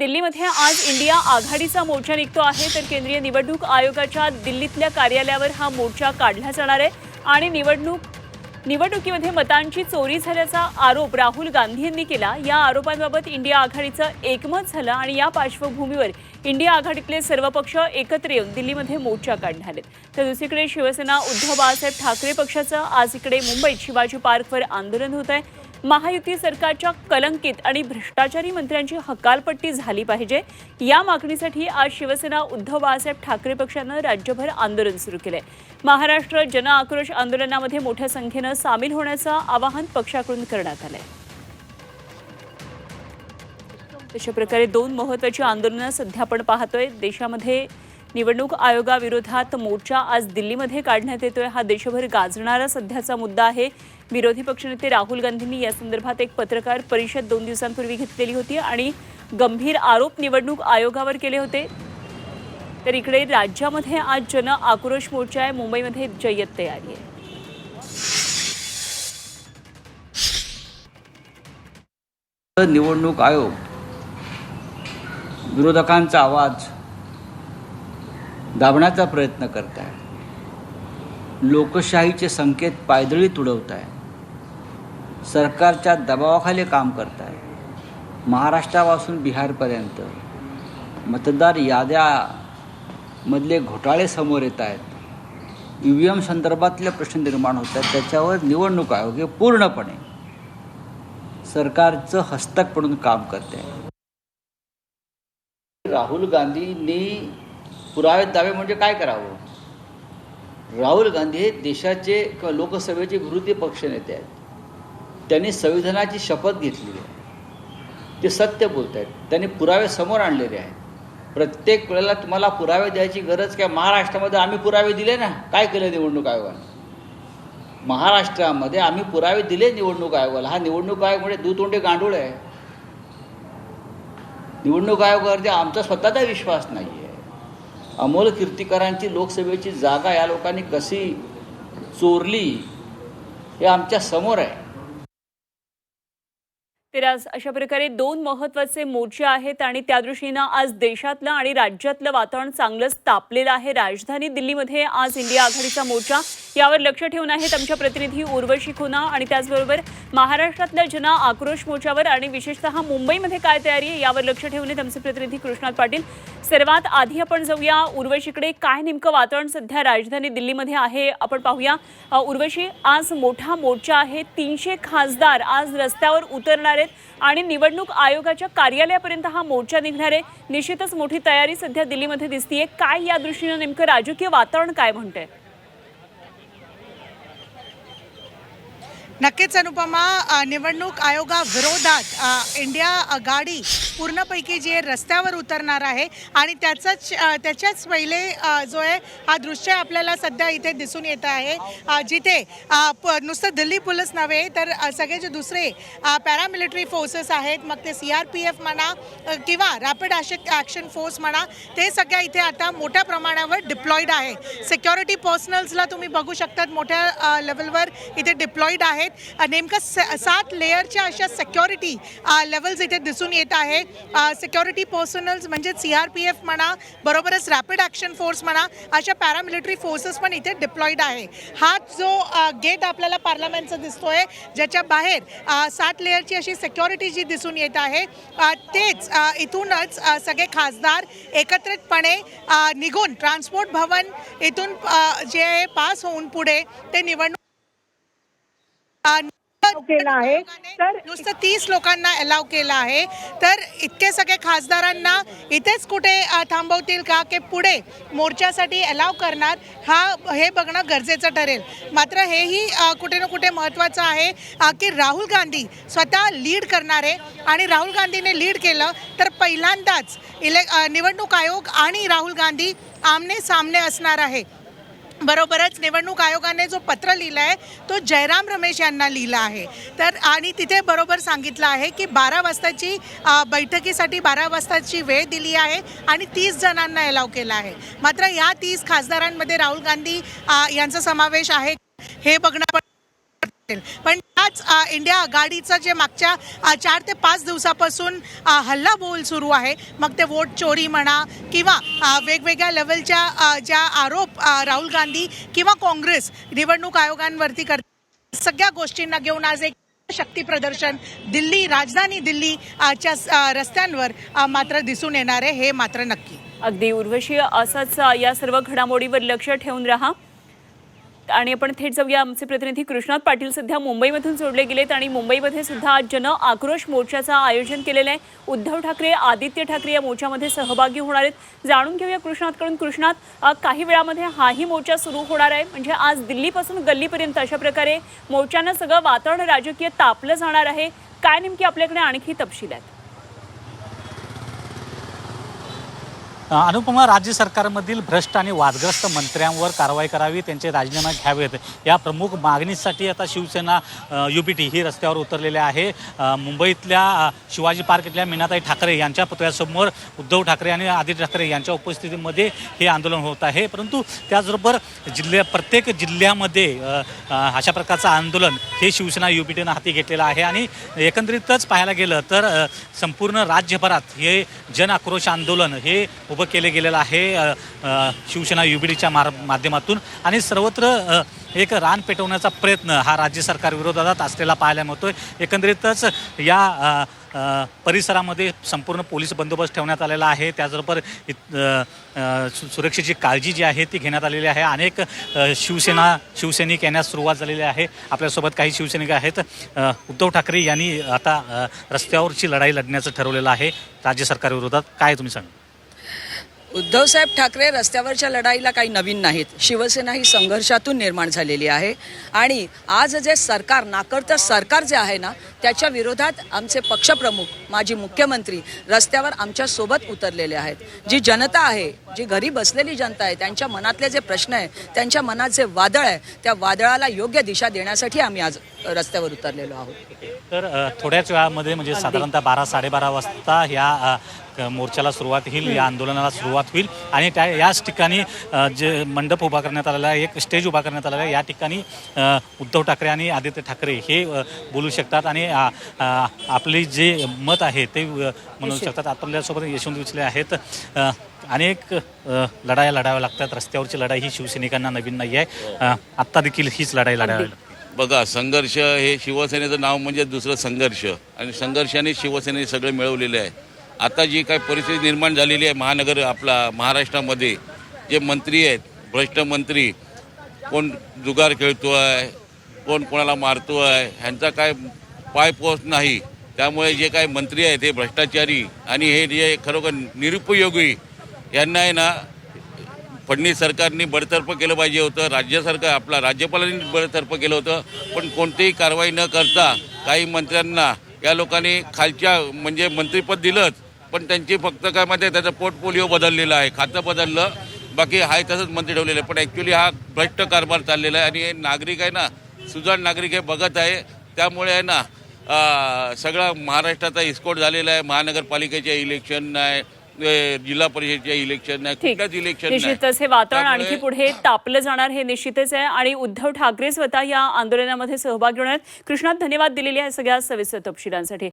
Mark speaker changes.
Speaker 1: दिल्लीमध्ये आज इंडिया आघाडीचा मोर्चा निघतो आहे तर केंद्रीय निवडणूक आयोगाच्या दिल्लीतल्या कार्यालयावर हा मोर्चा काढला जाणार आहे. आणि निवडणूक निवडणुकीमध्ये मतांची चोरी झाल्याचा आरोप राहुल गांधी यांनी केला. या आरोपांबाबत इंडिया आघाडीचं एकमत झालं आणि या पार्श्वभूमीवर इंडिया आघाडीतले सर्व पक्ष एकत्र येऊन दिल्लीमध्ये मोर्चा काढणार आहेत. तर दुसरीकडे शिवसेना उद्धव बाळासाहेब ठाकरे पक्षाचं आज इकडे मुंबईत शिवाजी पार्कवर आंदोलन होत आहे. महायुती सरकारच्या कलंकित आणि भ्रष्टाचारी मंत्र्यांची हकालपट्टी झाली पाहिजे. या मागणीसाठी आज शिवसेना उद्धव बाळासाहेब ठाकरे पक्षानं राज्यभर आंदोलन सुरू केलंय. महाराष्ट्र जन आक्रोश आंदोलनामध्ये मोठ्या संख्येनं सामील होण्याचं आवाहन पक्षाकडून करण्यात आलंय. अशा प्रकारे दोन महत्वाची आंदोलनं सध्या आपण पाहतोय. देशामध्ये निवडणूक आयोगाविरोधात मोर्चा आज दिल्लीमध्ये काढण्यात येतोय. हा देशभर गाजणारा सध्याचा मुद्दा आहे. विरोधी पक्षनेते राहुल गांधींनी या संदर्भात एक पत्रकार परिषद दोन दिवसांपूर्वी घेतलेली होती आणि गंभीर आरोप निवडणूक आयोगावर केले होते. तर इकडे राज्यामध्ये आज जन आक्रोश मोर्चा आहे. मुंबईमध्ये जय्यत तयारी आहे.
Speaker 2: निवडणूक आयोग विरोधकांचा आवाज दाबण्याचा प्रयत्न करत आहे लोकशाहीचे संकेत पायदळी तुडवत आहे सरकारच्या दबावाखाली काम करत महाराष्ट्रापासून बिहारपर्यंत मतदार याद्यामधले घोटाळे समोर येत आहेत ई व्ही एम संदर्भातले प्रश्न निर्माण होत आहेत त्याच्यावर निवडणूक आयोग हे पूर्णपणे सरकारचं हस्तक पडून काम करते राहुल गांधींनी पुरावे दावे म्हणजे काय करावं? राहुल गांधी हे देशाचे किंवा लोकसभेचे विरोधी पक्षनेते आहेत. त्यांनी संविधानाची शपथ घेतली आहे. ते सत्य बोलत आहेत. त्यांनी पुरावे समोर आणलेले आहेत. प्रत्येक वेळेला तुम्हाला पुरावे द्यायची गरज काय? महाराष्ट्रामध्ये आम्ही पुरावे दिले ना? काय केलं निवडणूक आयोगाने? महाराष्ट्रामध्ये आम्ही पुरावे दिले निवडणूक आयोगाला. हा निवडणूक आयोग म्हणजे दुतोंडे गांडूळ आहे. निवडणूक आयोगावरती आमचा स्वतःचा विश्वास नाही आहे अमोल कीर्तिकरांची लोकसभेची जागा या लोकांनी कशी चोरली हे आमच्यासमोर आहे.
Speaker 1: तर आज अशा प्रकारे दोन महत्त्वाचे मोर्चे आहेत आणि त्या दृष्टीनं आज देशातलं आणि राज्यातलं वातावरण चांगलंच तापलेलं आहे. राजधानी दिल्लीमध्ये आज इंडिया आघाडीचा मोर्चा. यावर लक्ष ठेवून आहेत आमच्या प्रतिनिधी उर्वशी खुना आणि त्याचबरोबर महाराष्ट्रातल्या जना आक्रोश मोर्चावर आणि विशेषतः मुंबईमध्ये काय तयारी आहे यावर लक्ष ठेवून आहेत आमचे प्रतिनिधी कृष्णात पाटील. सर्वात आधी आपण जाऊया उर्वशीकडे. काय नेमकं वातावरण सध्या राजधानी दिल्लीमध्ये आहे आपण पाहूया. उर्वशी आज मोठा मोर्चा आहे. तीनशे खासदार आज रस्त्यावर उतरणार आहेत आणि निवडणूक आयोगाच्या कार्यालयापर्यंत हा मोर्चा निघणार आहे. निश्चितच मोठी तयारी सध्या दिल्लीमध्ये दिसतीये. काय या दृष्टीनं नेमकं राजकीय वातावरण काय म्हणतंय?
Speaker 3: नक्कीच अनुपमा निवडणूक आयोगाविरोधात इंडिया आघाडी पूर्णपैकी जे रस्त्यावर उतरणार आहे आणि त्याचाच त्याच्याच पहिले जो आहे हा दृश्य आपल्याला सध्या इथे दिसून येत आहे. जिथे प- नुसतं दिल्ली पोलीस नव्हे तर सगळे जे दुसरे पॅरामिलिटरी फोर्सेस आहेत मग ते सी आर पी एफ म्हणा किंवा रॅपिड ॲक्शन फोर्स म्हणा ते सगळ्या इथे आता मोठ्या प्रमाणावर डिप्लॉईड आहे. सिक्युरिटी पर्सनल्सला तुम्ही बघू शकतात मोठ्या लेवलवर इथे डिप्लॉईड आहेत. नेमकं स- सात लेअरच्या अशा सिक्युरिटी लेवल्स इथे दिसून येत आहे सिक्युरिटी पर्सनल्स म्हणजे सी आर पी एफ म्हणा बरोबरच रॅपिड ॲक्शन फोर्स म्हणा अशा पॅरामिलिटरी फोर्सेस पण इथे डिप्लॉईड आहे. हा जो गेट आपल्याला पार्लमेंटचा दिसतोय ज्याच्या बाहेर सात लेअरची अशी सिक्युरिटी जी दिसून येत आहे तेच इथूनच सगळे खासदार एकत्रितपणे निघून ट्रान्सपोर्ट भवन इथून जे आहे पास होऊन पुढे ते निवडणूक
Speaker 4: केला आहे. तर
Speaker 3: नुसतं तीस लोकांना अलाव केलं आहे. तर इतके सगळे खासदारांना इथेच कुठे थांबवतील का की पुढे मोर्चासाठी अलाव करणार हा हे बघणं गरजेचं ठरेल. मात्र हेही कुठे ना कुठे महत्त्वाचं आहे की राहुल गांधी स्वतः लीड करणारे आणि राहुल गांधीने लीड केलं तर पहिल्यांदाच इले निवडणूक आयोग आणि राहुल गांधी आमने सामने असणार आहे. बरोबरच निवडणूक आयोगाने जो पत्र लिहिलं आहे तो जयराम रमेश यांना लिहिला आहे. तर आणि तिथे बरोबर सांगितलं आहे की बारा वाजताची बैठकीसाठी बारा वाजताची वेळ दिली आहे आणि तीस जणांना अलाव केला आहे. मात्र या तीस खासदारांमध्ये राहुल गांधी यांचा समावेश आहे. हे बघणं पण पण त्याच इंडिया आघाडीचं जे मागच्या चार ते पाच दिवसापासून हल्ला हल्लाबोल सुरू आहे. मग ते वोट चोरी म्हणा किंवा वेगवेगळ्या लेवलच्या ज्या आरोप राहुल गांधी किंवा काँग्रेस निवडणूक आयोगांवरती करतात सगळ्या गोष्टींना घेऊन आज एक शक्ती प्रदर्शन दिल्ली राजधानी दिल्ली च्या रस्त्यांवर मात्र दिसून येणार आहे हे मात्र नक्की.
Speaker 1: अगदी उर्वशी असंच या सर्व घडामोडीवर लक्ष ठेवून राहा. आणि आपण थेट जाऊया. आमचे प्रतिनिधी कृष्णात पाटील सध्या मुंबईमधून जोडले गेलेत आणि मुंबईमध्ये सुद्धा आज जन आक्रोश मोर्चाचं आयोजन केलेलं आहे. उद्धव ठाकरे आदित्य ठाकरे या मोर्चामध्ये सहभागी होणार आहेत. जाणून घेऊया कृष्णातकडून कृष्णात काही वेळामध्ये हाही मोर्चा सुरू होणार आहे. म्हणजे आज दिल्लीपासून गल्लीपर्यंत अशा प्रकारे मोर्चानं सगळं वातावरण राजकीय तापलं जाणार आहे. काय नेमकी आपल्याकडे आणखी तपशील आहेत?
Speaker 5: अनुपमा राज्य सरकारमधील भ्रष्ट आणि वादग्रस्त मंत्र्यांवर कारवाई करावी त्यांचे राजीनामे घ्यावेत. या प्रमुख मागणीसाठी आता शिवसेना यू पी टी ही रस्त्यावर उतरलेली आहे. मुंबईतल्या शिवाजी पार्क इथल्या मीनाताई ठाकरे यांच्या पुतळ्यासमोर उद्धव ठाकरे आणि आदित्य ठाकरे यांच्या उपस्थितीमध्ये हे आंदोलन होत आहे. परंतु त्याचबरोबर जिल्ह्या प्रत्येक जिल्ह्यामध्ये अशा प्रकारचं आंदोलन हे शिवसेना यू पी हाती घेतलेलं आहे. आणि एकंदरीतच पाहायला गेलं तर संपूर्ण राज्यभरात हे जन आक्रोश आंदोलन हे उभं केलं गेलेलं आहे शिवसेना युबीडीच्या मार माध्यमातून. आणि सर्वत्र एक रान पेटवण्याचा प्रयत्न हा राज्य सरकार विरोधात असलेला पाहायला मिळतोय. एकंदरीतच या परिसरामध्ये संपूर्ण पोलीस बंदोबस्त ठेवण्यात आलेला आहे. त्याचबरोबर सु- सुरक्षेची काळजी जी आहे ती घेण्यात आलेली आहे. अनेक शिवसेना शिवसैनिक येण्यास सुरुवात झालेली आहे. आपल्यासोबत काही शिवसैनिक आहेत. उद्धव ठाकरे यांनी आता रस्त्यावरची लढाई लढण्याचं ठरवलेलं आहे. राज्य सरकारविरोधात काय तुम्ही सांगा
Speaker 6: उद्धवसाहेब ठाकरे रस्त्यावरच्या लढाईला काही नवीन नाहीत. शिवसेना ही संघर्षातून निर्माण झालेली आहे. आणि आज जे सरकार नाकर्त सरकार जे आहे ना त्याच्या विरोधात आमचे पक्षप्रमुख माजी मुख्यमंत्री रस्त्यावर आमच्यासोबत उतरलेले आहेत. जी जनता आहे जी घरी बसलेली जनता आहे त्यांच्या मनातले जे प्रश्न आहे त्यांच्या मनात जे वादळ आहे त्या वादळाला योग्य दिशा देण्यासाठी आम्ही आज रस्त्यावर उतरलेलो आहोत.
Speaker 5: तर थोड्याच वेळामध्ये म्हणजे साधारणतः बारा साडेबारा वाजता ह्या मोर्चाला सुरुवात होईल या आंदोलनाला सुरुवात होईल आणि त्या याच ठिकाणी जे मंडप उभा करण्यात आलेला आहे एक स्टेज उभा करण्यात आलेला आहे या ठिकाणी उद्धव ठाकरे आणि आदित्य ठाकरे हे बोलू शकतात आणि आपली जे मत आहे ते म्हणू शकतात. आपल्यासोबत यशवंत विचले आहेत. अनेक लढाया लढाव्या लागतात. रस्त्यावरची लढाई ही शिवसैनिकांना नवीन नाही आहे आत्ता देखील हीच लढाई लढावी.
Speaker 7: बघा संघर्ष हे शिवसेनेचं नाव म्हणजे दुसरं संघर्ष. आणि संघर्षाने शिवसेनेने सगळं मिळवलेलं आहे. आता जी काही परिस्थिती निर्माण झालेली आहे महानगर आपला महाराष्ट्रामध्ये जे मंत्री आहेत भ्रष्ट मंत्री कोण जुगार खेळतो आहे कोण कोणाला मारतो आहे ह्यांचा काय पाय पोहोच नाही. त्यामुळे जे काही मंत्री आहेत हे भ्रष्टाचारी आणि हे जे खरोखर निरुपयोगी यांना आहे ना फडणवीस सरकारने बडतर्फ केलं पाहिजे होतं. राज्य सरकार आपला राज्यपालांनी बडतर्फ केलं होतं. पण कोणतीही कारवाई न करता काही मंत्र्यांना या लोकांनी खालच्या म्हणजे मंत्रीपद दिलंच. पण त्यांची फक्त काय माहिती आहे त्याचं पोर्टफोलिओ बदललेला आहे. खातं बदललं. बाकी हाय तसंच मंत्री ठेवलेलं. आहे पण ॲक्च्युली हा भ्रष्ट कारभार चाललेला आहे. आणि हे नागरिक आहे ना सुजाण नागरिक हे बघत आहे. त्यामुळे आहे ना सगळा महाराष्ट्राचा इस्कोट झालेला आहे. महानगरपालिकेचे इलेक्शन नाही ए, जिल्हा परिषदेचे इलेक्शन नाही कुठल्याच इलेक्शन
Speaker 1: निश्चितच हे वातावरण आणखी पुढे तापलं जाणार हे निश्चितच आहे. आणि उद्धव ठाकरे स्वतः या आंदोलनामध्ये सहभागी होणार आहेत. कृष्णात धन्यवाद दिलेले आहे सगळ्या सविस्तर तपशिलांसाठी.